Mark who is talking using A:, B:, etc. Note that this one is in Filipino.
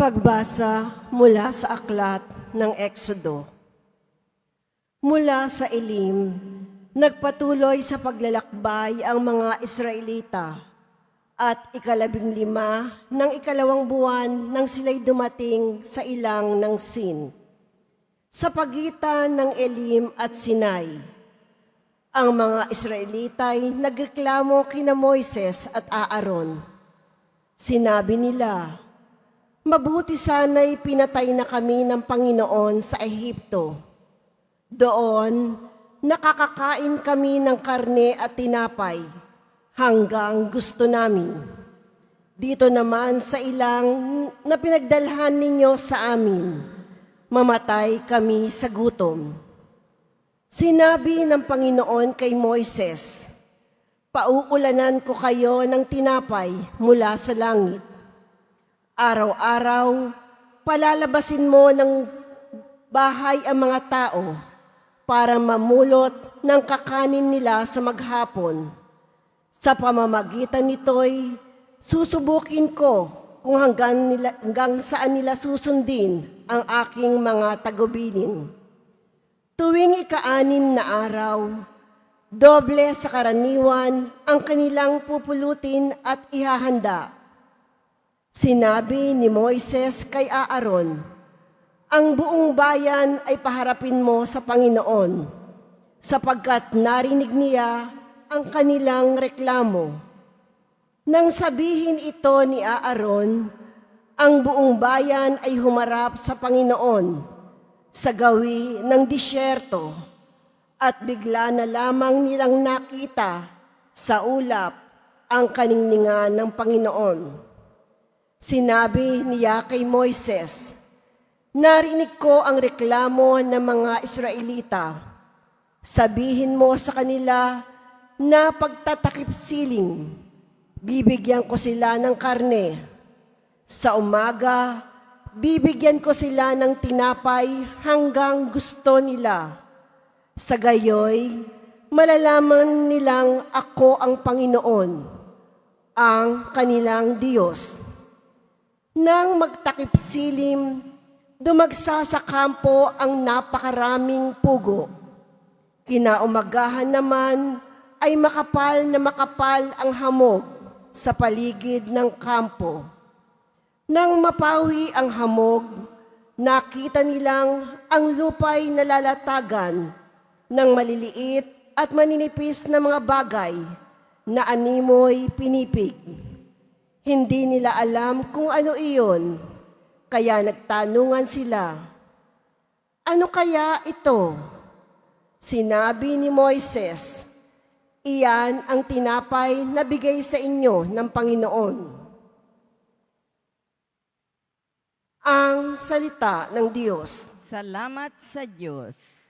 A: Pagbasa mula sa aklat ng Eksodo. Mula sa Elim, nagpatuloy sa paglalakbay ang mga Israelita at ikalabing lima ng ikalawang buwan nang sila'y dumating sa ilang ng Sin. Sa pagitan ng Elim at Sinai, ang mga Israelita'y nagreklamo kina Moises at Aaron. Sinabi nila, Mabuti sana'y pinatay na kami ng Panginoon sa Ehipto. Doon, nakakakain kami ng karne at tinapay hanggang gusto namin. Dito naman sa ilang na pinagdalhan ninyo sa amin, mamatay kami sa gutom. Sinabi ng Panginoon kay Moises, Pauulanan ko kayo ng tinapay mula sa langit. Araw-araw, palalabasin mo ng bahay ang mga tao para mamulot ng kakanin nila sa maghapon. Sa pamamagitan nito'y susubukin ko kung hanggang, nila, hanggang saan nila susundin ang aking mga tagubilin. Tuwing ika-anim na araw, doble sa karaniwan ang kanilang pupulutin at ihahanda. Sinabi ni Moises kay Aaron, Ang buong bayan ay paharapin mo sa Panginoon, sapagkat narinig niya ang kanilang reklamo. Nang sabihin ito ni Aaron, ang buong bayan ay humarap sa Panginoon sa gawi ng disyerto at bigla na lamang nilang nakita sa ulap ang kaningningan ng Panginoon. Sinabi niya kay Moises, Narinig ko ang reklamo ng mga Israelita. Sabihin mo sa kanila na pagtatakip siling, bibigyan ko sila ng karne. Sa umaga, bibigyan ko sila ng tinapay hanggang gusto nila. Sa gayoy, malalaman nilang ako ang Panginoon, ang kanilang Diyos. Nang magtakip silim, dumagsa sa kampo ang napakaraming pugo. Kinaumagahan naman ay makapal na makapal ang hamog sa paligid ng kampo. Nang mapawi ang hamog, nakita nilang ang lupay nalalatagan ng maliliit at maninipis na mga bagay na animoy pinipig. Hindi nila alam kung ano iyon, kaya nagtanungan sila, Ano kaya ito? Sinabi ni Moises, Iyan ang tinapay na bigay sa inyo ng Panginoon. Ang salita ng Diyos.
B: Salamat sa Diyos.